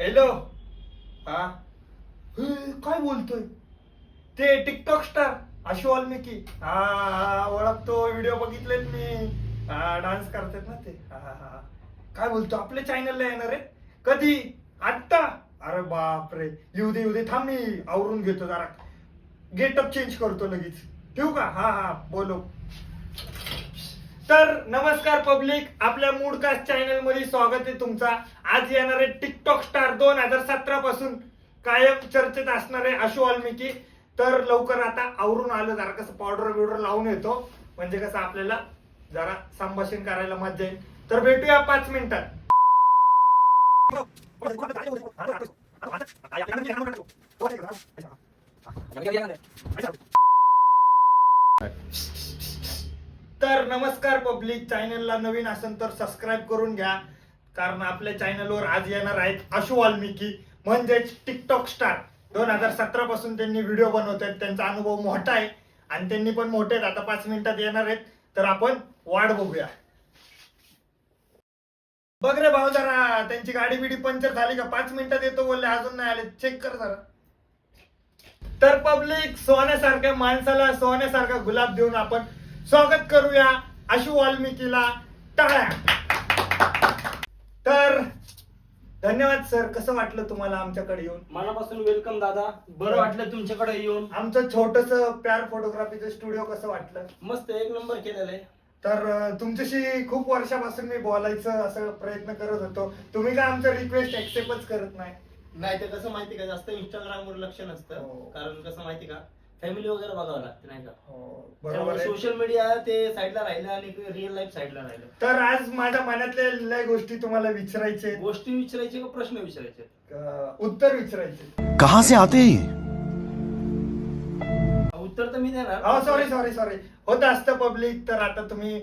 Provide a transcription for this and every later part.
Hello हा? काय बोलतोय? ते टिकटॉक स्टार अशी वाल्मिकी. हा हा, ओळखतो. व्हिडिओ बघितलेत मी. हा डान्स करतात ना ते. हा, हा, हा. काय बोलतो? आपल्या चॅनलला येणार आहे. कधी? आत्ता? अरे बापरे. येऊ दे येऊ दे थांब मी आवरून घेतो जरा. गेटअप चेंज करतो लगेच. ठेवू का? हा हा. बोलो. तर नमस्कार पब्लिक आपल्या मूडकास्ट चॅनलमध्ये स्वागत आहे तुमचा. आज येणारे टिकटॉक स्टार दोन हजार सतरा पासून कायम चर्चेत असणारे अशु वाल्मिकी. तर लवकर आता आवरून आलं जरा कसं पावडर बिवडर लावून येतो. म्हणजे कसं आपल्याला जरा संभाषण करायला मजा येईल. तर भेटूया पाच मिनिटात. तर नमस्कार पब्लिक चॅनलला नवीन असेल तर सबस्क्राईब करून घ्या. कारण आपल्या चॅनलवर आज येणार आहेत आशु वाल्मिकी म्हणजेच टिकटॉक स्टार दोन हजार सतरा पासून त्यांनी व्हिडिओ बनवत आहेत. त्यांचा अनुभव मोठा आहे. आणि त्यांनी पण मोठे आहेत. आता पाच मिनिटात येणार आहेत. तर आपण वाट बघूया. बघ रे भाऊ जरा त्यांची गाडी बिडी पंक्चर झाली का? पाच मिनिटात येतो बोलले अजून नाही आले. चेक कर जरा. तर पब्लिक सोन्यासारख्या माणसाला सोन्यासारखा गुलाब देऊन आपण स्वागत करूया आशु वाल्मिकीला टाळ्या. तर धन्यवाद सर कसं वाटलं तुम्हाला आमच्याकडे येऊन? मनापासून वेलकम दादा. बरं वाटलं तुमच्याकडे येऊन. आमचं छोटस प्यार फोटोग्राफीचं स्टुडिओ कसं वाटलं? मस्त एक नंबर केलेलं आहे. तर तुमच्याशी खूप वर्षापासून मी बोलायचं असं प्रयत्न करत होतो. तुम्ही काय आमचं रिक्वेस्ट ऍक्सेप्टच करत नाही? नाही तर कसं माहिती का? जास्त इंस्टाग्राम वर लक्ष नसतं. हो. कारण कसं माहिती का? फॅमिली वगैरे बघावं लागतं नाही का? हो, बरोबर आहे. सोशल मीडिया ते साईडला राहिलं आणि रिअल लाईफ साईडला राहिलं. तर आज माझ्या मनातल्या लय गोष्टी तुम्हाला विचारायचे आहेत. गोष्टी विचारायचे का प्रश्न विचारायचे उत्तर विचारायचे कहां से आते हैं ये? उत्तर तर मी देणार. हो सॉरी सॉरी सॉरी होत असतं पब्लिक तर आता तुम्ही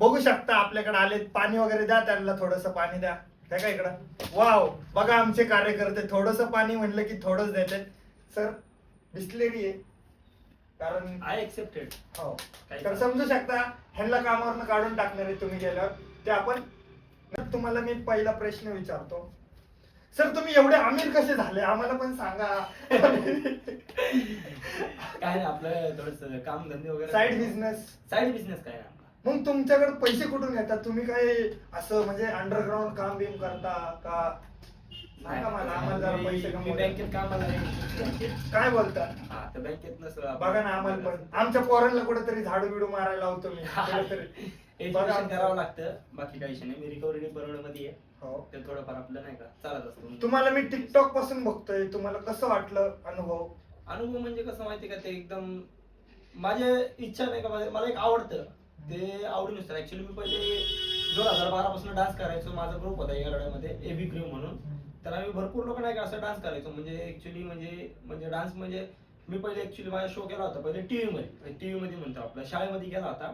बघू शकता आपल्याकडे आले पाणी वगैरे द्या त्यांना थोडस पाणी द्या. द्या का इकडं? वाव बघा आमचे कार्यकर्ते थोडस पाणी म्हणलं की थोडंच देतात. सर बिस्लेरी आहे. कारण आय एक्सेप्टेड हो. तर समजू शकता ह्यांना कामावरनं काढून टाकणार आहे तुम्ही गेल्यावर. ते आपण तुम्हाला मी पहिला प्रश्न विचारतो. सर तुम्ही एवढे अमीर कसे झाले? आम्हाला पण सांगा. काय नाही आपलं थोडस काम धंदे वगैरे साईड बिझनेस साईड बिझनेस काय नाही आपला. मग तुमच्याकडे पैसे कुठून घेतात तुम्ही काय असं म्हणजे अंडरग्राऊंड काम बिम करता का? सांगा मला आम्हाला जरा पैसे मी- मी कमवायचे. बँकेत कामाला काय बोलता हा तर बँकेत नसलं बघा ना आम्हाला पण. आमच्या पोरांना कुठेतरी झाडू बिडू मारायला लावतो मी. कुठेतरी. बघा. एज्युकेशन आमचं. करावं लागतं. बाकी काही नाही. मी रिकव्हरी मध्ये आहे. हो. ते थोडंफार आपलं नाही का चालत असतं. तुम्हाला मी टिकटॉकपासून बघतोय. तुम्हाला कसं वाटलं अनुभव? अनुभव म्हणजे कसं माहिती का ते एकदम माझ्या इच्छा नाही का माझ्या- मला एक आवडतं. ते आवडीनुसार. ऍक्च्युली मी पहिले दोन हजार बारा पासून डान्स करायचो. माझा ग्रुप होता एगाड्यामध्ये एबी क्रीम म्हणून. तर आम्ही भरपूर लोक नाही का असं डान्स करायचो. म्हणजे ऍक्च्युली म्हणजे म्हणजे डान्स म्हणजे मी पहिले ऍक्च्युली माझा शो केला होता पहिले टीव्ही मध्ये. टीव्ही मध्ये म्हणतो आपला. शाळेमध्ये केला होता.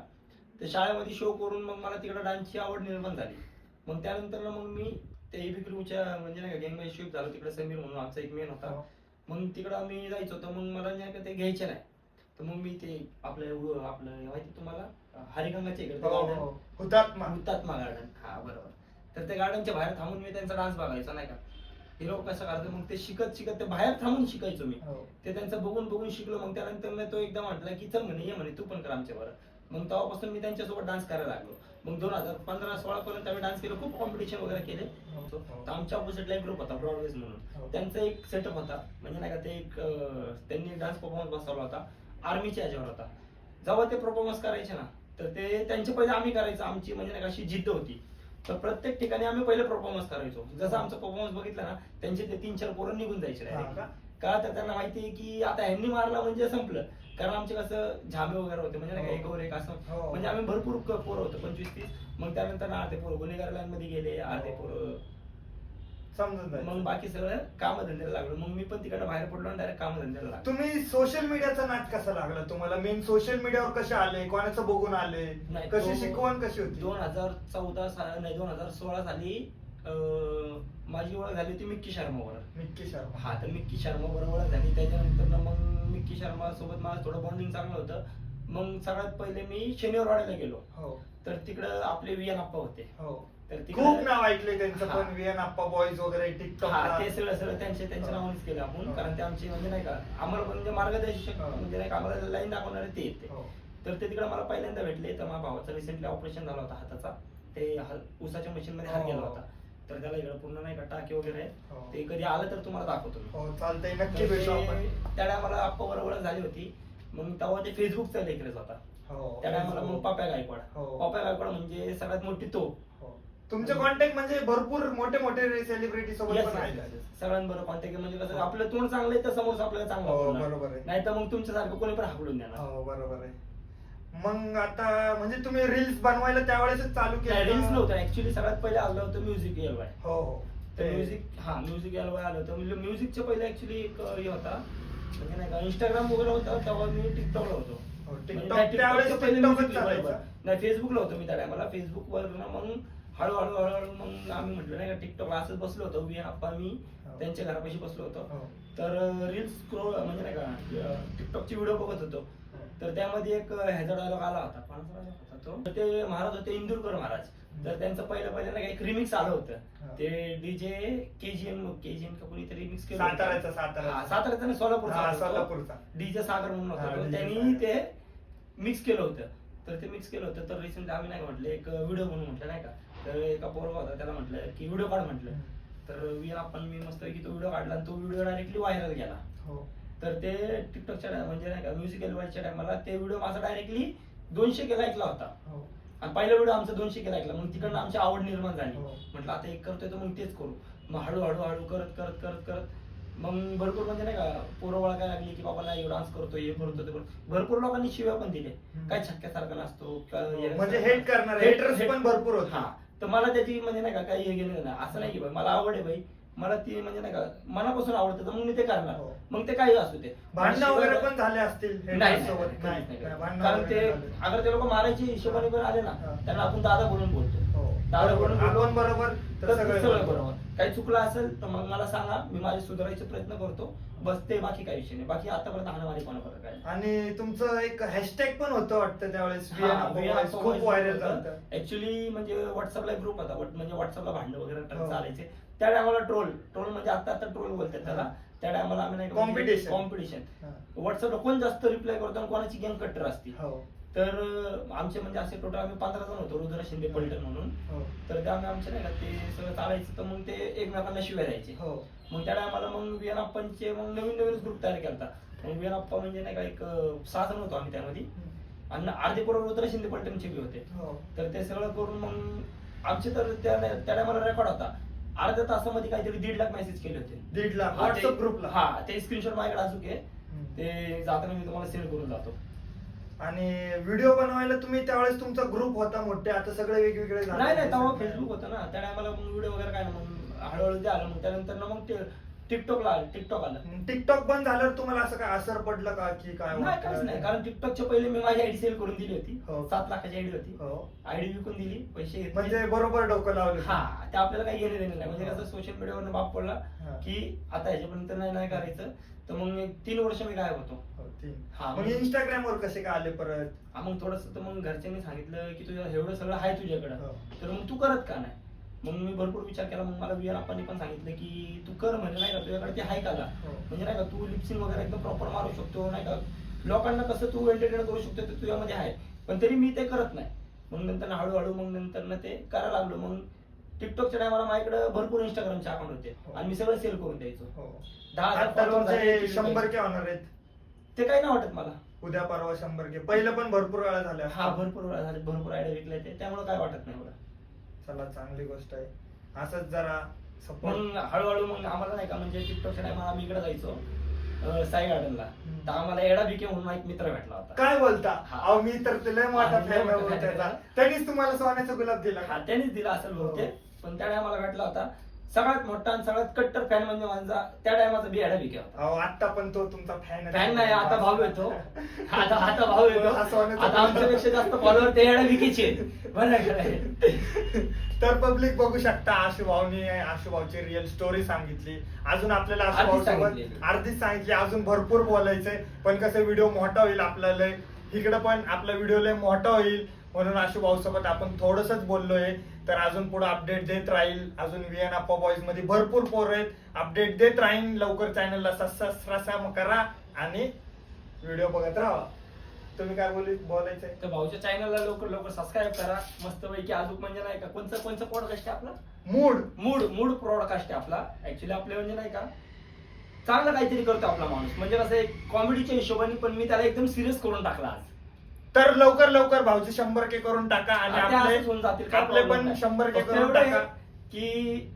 तर शाळेमध्ये शो करून मग मला तिकडे डान्सची आवड निर्माण झाली. मग त्यानंतर ना मग मी ते एबी क्रीमच्या म्हणजे नाही का गँग शिफ्ट झालो तिकडे समीर म्हणून आमचा एक मेन होता. मग तिकडं आम्ही जायचो. तर मग मला नाही का ते घ्यायचे नाही. तर मग मी ते आपलं एवढं- आपलं माहिती तुम्हाला? हरिगंगाचे इकडे हो, हो. हुतात्मा. हुतात्मा गार्डन हा बरोबर. तर त्या गार्डनच्या बाहेर थांबून मी त्यांचा डान्स बघायचो नाही का. हे लोक कसं करतात? मग ते शिकत शिकत ते बाहेर थांबून शिकायचो मी. हो. ते त्यांचं बघून बघून शिकलो. मग त्यानंतर मी तो एकदा म्हटला की चल म्हणे ये म्हणे तू पण कर आमच्या बरोबर मग तेव्हापासून मी त्यांच्यासोबत डान्स करायला लागलो. मग दोन हजार पंधरा सोळा पर्यंत आम्ही डान्स केलं. खूप कॉम्पिटिशन वगैरे केले. तर आमच्या ऑपोजिटला एक ग्रुप होता ब्रॉडवेज हो. म्हणून त्यांचा एक सेटअप होता. म्हणजे नाही का ते एक अं, त्यांनी डान्स परफॉर्मन्स बसवला होता. आर्मीच्या याच्यावर होता. जेव्हा ते परफॉर्मन्स करायचे ना तर ते त्यांचे पहिले आम्ही करायचं. आमची म्हणजे नाही का अशी जिद्द होती. तर प्रत्येक ठिकाणी आम्ही पहिले परफॉर्मन्स करायचो जसं आमचा परफॉर्मन्स बघितला ना त्यांचे ते तीन चार पोरं निघून जायचे direct. का? का तर त्यांना माहिती आहे की आता ह्यांनी मारला म्हणजे संपलं कारण आमचे कसं झाबे वगैरे होते म्हणजे नाही का हो. एक वर एक असं हो. म्हणजे आम्ही भरपूर क- पोरं होतो पंचवीस तीस मग त्यानंतर अर्धे पोरं गुन्हेगार लाईन मध्ये गेले अर्धे हो. पोरं समजून जाईल. मग बाकी सगळं कामधंद्याला लागलो. मग मी पण तिकडे बाहेर पडलो आणि डायरेक्ट कामधंद्याला लागलो. तुम्ही सोशल मीडियाचा नाद कसा लागला तुम्हाला? मेन सोशल मीडियावर कसे आले? कोणाचं बघून आले? नाही, कशी तो- शिकवण कशी होती? दोन हजार चौदा साल नाही दोन हजार सोळा साली अं, माझी ओळख झाली होती मिक्की शर्मावर. मिक्की शर्मा. हा तर मिक्की शर्मा बरोबर ओळख झाली. त्याच्यानंतर ना मग मिक्की शर्मा सोबत माझं थोडं बॉन्डिंग चांगलं होतं. मग सगळ्यात पहिले मी शनिवारवाड्याला गेलो. हो. तर तिकडं आपले वियन आप्पा होते. हो. तर खूप नाव ऐकले त्यांचं हा. पण विएन आप्पा बॉईज वगैरे हा टिकटॉक ते सगळं सगळं त्यांचे त्यांच्या हा. नावानेच केलं आपण हा. कारण ते आमचे म्हणजे नाही का आम्हाला म्हणजे मार्गदर्शक हा. म्हणजे नाही का आम्हाला लाईन दाखवणारे ते येते हो. तर ते तिकडे मला पहिल्यांदा भेटले तर माझ्या भावाचं रिसेंटली ऑपरेशन झालं होतं हाताचा ते हा- ऊसाच्या मशीन मध्ये हात हो. गेला होता तर त्याला इकडे पूर्ण नाही का टाके वगैरे आहे. हो. ते कधी आलं तर तुम्हाला दाखवतो मी हो चालतंय तर नक्की भेटू आपण ते- त्या टायमाला आप्पा ओळख झाली होती मग तेव्हा ते फेसबुकचा लेकरच होता हो त्या टायमाला मग पाप्या गायकवाड हो. पाप्या गायकवाड म्हणजे सगळ्यात मोठी तो हो. तुमचे कॉन्टॅक्ट म्हणजे भरपूर मोठे मोठे सेलिब्रिटी सोबत पण आहेत. सगळ्यांबरोबर कॉन्टॅक्ट म्हणजे कसं आपलं तोंड चांगलं आहे तर समोर आपल्याला चांगलं हो. बरोबर आहे. नाही तर मग तुमच्यासारखं कोणी पण हाकलून देणार. हो बरोबर आहे. मग आता म्हणजे तुम्ही रील्स बनवायला त्यावेळेसच चालू केलं. रील्स नव्हतं. ऍक्च्युली सगळ्यात पहिले आलं होतं म्युझिक एल वाय हो हो. ते- म्युझिक हा म्युझिक एल वाय आलं होतं. म्हणजे म्युझिकच्या पहिले ऍक्च्युली एक हे होता. म्हणजे नाही का इंस्टाग्राम वगैरे होता तेव्हा मी टिकटॉकला होतो. हो, म्हणजे TikTok त्या त्यावेळेस TikTokच्या पहिले TikTokच music चालायचं. बरोबर. नाही फेसबुकला होतो मी त्या टायमाला फेसबुकवर ना मग हळूहळू हळूहळू मग आम्ही म्हटलं नाही का टिकटॉकला असंच बसलो होतो वी आप्पा मी हो. त्यांच्या घरापाशी बसलो होतो हो. तर रील्स स्क्रोल म्हणजे नाही का टिकटॉकची व्हिडिओ बघत होतो हो. तर त्यामध्ये एक ह्याचा डायलॉग आला होता कोणाचा होता तो तर ते महाराज होते इंदुरकर महाराज तर त्यांचं पहिलं पहिलं का एक रिमिक्स आलं. होतं ते डीजे केजीएम केजीएम का कोणीतरी रिमिक्स केलं. साताऱ्याचं, नाही सोलापूरचा. सोलापूरचा. डीजे सागर म्हणून होता त्यांनी. ते मिक्स केलं होतं तर ते मिक्स केलं होतं. तर रिसेंट आम्ही नाही का म्हटलं एक व्हिडिओ बनवून म्हटलं नाही का? तर एका पोरगा होता त्याला म्हटलं की व्हिडिओ काढ म्हटलं. तर वी आपण मी मस्त की तो व्हिडिओ काढला आणि तो व्हिडिओ डायरेक्टली व्हायरल गेला. हो. तर ते टिकटॉकच्या म्हणजे नाही का म्युझिक एलवायच्या टायमाला ते व्हिडिओ माझा डायरेक्टली दोनशे केला ऐकला होता. हो. आणि पहिला व्हिडिओ आमचा दोनशे केला ऐकला मग तिकडनं आमची आवड निर्माण झाली. हो. म्हटलं आता एक करतोय तर मग तेच करू. मग हळूहळू हळू करत करत करत करत मग भरपूर म्हणजे नाही का पोरं ओळखायला लागली की बाबा नाही डान्स करतोय हे करतोय ते. भरपूर लोकांनी शिव्या पण दिले हम्म. काय छक्क्यासारखा नसतो काय हो, म्हणजे hate करणारे, hate- पण भरपूर होते. हा तर मला त्याची म्हणजे नाही का काही हे गेलं नाही असं नाही की मला आवड आहे बाई मला ती म्हणजे नाही का मनापासून आवडतं तर मग मी ते करणार हो. मग ते काही असू दे भांडणं वगैरे पण झाले असतील नाही, सोबत कारण ते. अगर ते लोक मारायची हिशोबाने पण आले ना. त्यांना आपण दादा बोलून बोलतो हो. दादा. बोलून. आपण बरोबर सगळं बरोबर. काही चुकलं असेल तर मग मला सांगा. मी माझे सुधारायचे प्रयत्न करतो. बस ते बाकी काही विषय नाही. बाकी आतापर्यंत हाणामारी पण फरक आहे आणि तुमचं एक हॅशटॅग पण होतं वाटतं त्यावेळेस. खूप व्हायरल झालं ऍक्च्युली म्हणजे व्हॉट्सअपला एक ग्रुप होता. म्हणजे व्हॉट्सअपला भांडण वगैरे हो. चालायचे. त्या टायमाला ट्रोल ट्रोल म्हणजे आता आता ट्रोल बोलतात त्याला. त्या टायमाला आम्ही नाही. कॉम्पिटिशन हा. व्हॉट्सअपला कोण जास्त रिप्लाय करतो आणि कोणाची गेम कट्टर असते? हो. तर आमचे म्हणजे असे टोटल आम्ही पंधरा जण होतो रुद्र शिंदे पलटण म्हणून. हो. तर ते आम्ही आमचे नाही का ते सगळं चालायचं तर मग ते एकमेकांना शिवाय द्यायचे. हो. मग त्या टायमाला मग वियनाप्पांचे मग नवीन नवीन ग्रुप तयार केला मग वियनाप्पा म्हणजे नाही का एक सहा जण होतो आम्ही त्यामध्ये. आणि अर्धे पोरं रुद्र शिंदे पलटणचे बी होते. हो. तर ते सगळं करून मग आमचे तर त्या त्या टायमाला रेकॉर्ड होता. अर्ध्या तासामध्ये काहीतरी दीड लाख मेसेज केले होते. दीड लाख हा, व्हॉट्सअप ग्रुपला हा ते स्क्रीनशॉट माझ्याकडे आहे. हम्म. ते जाताना मी तुम्हाला सेंड करून जातो. आणि व्हिडिओ बनवायला तुम्ही त्यावेळेस तुमचा ग्रुप होता मोठे आता सगळे वेगवेगळे झाले. नाही नाही तेव्हा फेसबुक होतं ना त्या टायमाला मग व्हिडिओ वगैरे काय ना मग हळूहळू ते आलं मग त्यानंतर ना मग ते टिकटॉकला आलं टिकटॉक आलं टिकटॉक बंद झाल्यावर तुम्हाला असं काय असर पडलं का की काय नाही काहीच नाही कारण टिकटॉकच्या पहिले मी माझी आयडी सेल करून दिली होती हो. सात लाखाची आयडी होती हो आयडी विकून दिली पैसे घेतले. म्हणजे बरोबर डोकं लावलं हा ते आपल्याला काही घेणे देणे नाही म्हणजे. कसं सोशल मीडियावर बाप पडला हा. की आता ह्याच्यापर्यंत नाही नाही करायचं तर मग एक तीन वर्ष मी गायब होतो हो. हा, मग मग- इंस्टाग्राम वर कसे काय आले परत हा, मग थोडस तर मग घरच्यांनी सांगितलं की तुझं एवढं सगळं आहे तुझ्याकडं हो. तर मग तू करत का नाही मग मी भरपूर विचार केला. मग मला वियर आपण पण सांगितलं की तू कर म्हणजे नाही का तुझ्याकडे ते आहे का? हो. म्हणजे नाही का तू लिपसिंग वगैरे एकदम प्रॉपर मारू शकतो नाही का? लोकांना कसं तू एंटरटेन करू शकतो ते तुझ्यामध्ये आहे. पण तरी मी ते करत नाही. मग नंतर हळूहळू मग नंतर ते करायला लागलो. मग टिकटॉकच्या टायमाला माझ्याकडे भरपूर इंस्टाग्रामचे अकाउंट होते. हो. आणि मी सगळं सेल करून द्यायचो. हो. दहा हजार शंभर? के होणार आहेत. ते काही नाही वाटत मला. उद्या परवा शंभर के. पहिलं पण भरपूर वेळा झाल्या. हा भरपूर वेळा झाले. भरपूर आयडिया विकले ते. त्यामुळे काय वाटत नाही मला चला चांगली गोष्ट आहे असंच जरा सपोर्ट मग हळूहळू मग आम्हाला नाही का म्हणजे टिकटॉकच्या टायमाला आम्ही इकडे जायचो अं, साई गार्डनला. तर आम्हाला एडा बिके म्हणून एक मित्र भेटला होता काय बोलता हा. अहो मी तर ते लय मोठा हा, लय fan मोठा आहे fan त्याचा आहे. त्यांनीच तुम्हाला सोन्याचा गुलाब दिला हा त्यानेच दिला असेल हो. बहुतेक पण त्या टायमाला भेटला होता सगळ्यात मोठा आणि सगळ्यात कट्टर फॅन म्हणजे माझा त्या टायमाचा बी एडा बिके होता. अहो आता पण तो तुमचा फॅन फॅन नाही आता भाऊ येतो. आता आता भाऊ येतो. आता आमच्यापेक्षा जास्त फॉलोअर ते का? नाही? तर पब्लिक बघू शकता आशू भाऊनी आशू भाऊची रिअल स्टोरी सांगितली. अजून आपल्याला आशू भाऊ. सोबत अर्धीच सांगितली. अजून भरपूर बोलायचंय. पण कसं व्हिडिओ मोठा होईल आपल्याला इकडे पण आपला व्हिडिओ लय मोठा होईल. म्हणून आशु भाऊ सोबत आपण थोडंसंच बोललोय. तर अजून पुढे अपडेट देत राहील. अजून व्हीएन अप्पा बॉईजमध्ये भरपूर पोर आहेत. अपडेट देत राहील. लवकर चॅनलला सबस्क्राईब करा आणि व्हिडिओ बघत राहा. तुम्ही काय बोल बोलायचंय? तर भाऊच्या चॅनलला लवकर लवकर सबस्क्राईब करा. मस्त पैकी अजून म्हणजे नाही का? कोणचं कोणचं पॉडकास्ट आहे आपलं? मूड. मूड. मूड पॉडकास्ट आहे आपला. ऍक्च्युली आपले म्हणजे नाही का? चांगलं काहीतरी करतो आपला माणूस. म्हणजे कसं एक कॉमेडीच्या हिशोबाने पण मी त्याला एकदम सिरियस करून टाकला आज. तर लवकर लवकर भाऊचे शंभर के करून टाका आणि आता आपले असंच होऊन जातील, काय आपले problem पण नाही. शंभर के फक्त करून एवढं आहे टाका की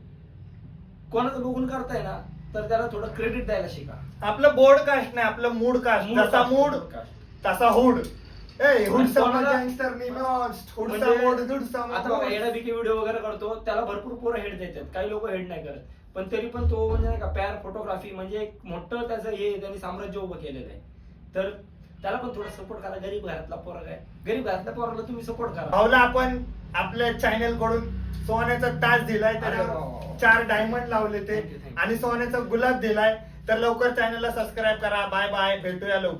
कोणाचं बघून करताय ना तर त्याला थोडं क्रेडिट द्यायला शिका. आपलं बोर्ड कास्ट नाही आपलं मूड कास्ट जसा cast, मूड. तसा हुड ए कोणाला- गँगस्टर म्हणजे आता बघा व्हिडिओ वगैरे करतो त्याला भरपूर पोरं हेड देतात. काही लोक हेड नाही करत. पण तरी पण तो म्हणजे नाही का पॅर फोटोग्राफी म्हणजे एक मोठं त्याचं हे त्यांनी साम्राज्य उभं केलेलं आहे. तर त्याला पण थोडं सपोर्ट करा. गरीब घरातला पोरग आहे. गरीब घरातल्या पोराला तुम्ही सपोर्ट करा. भाऊला आपण आपल्या चॅनलकडून सोन्याचा ताज दिलाय त्याला. चार डायमंड लावले ते Thank you, thank you. आणि सोन्याचा गुलाब दिलाय. तर लवकर चॅनलला सबस्क्राईब करा. बाय बाय भेटूया लवकर.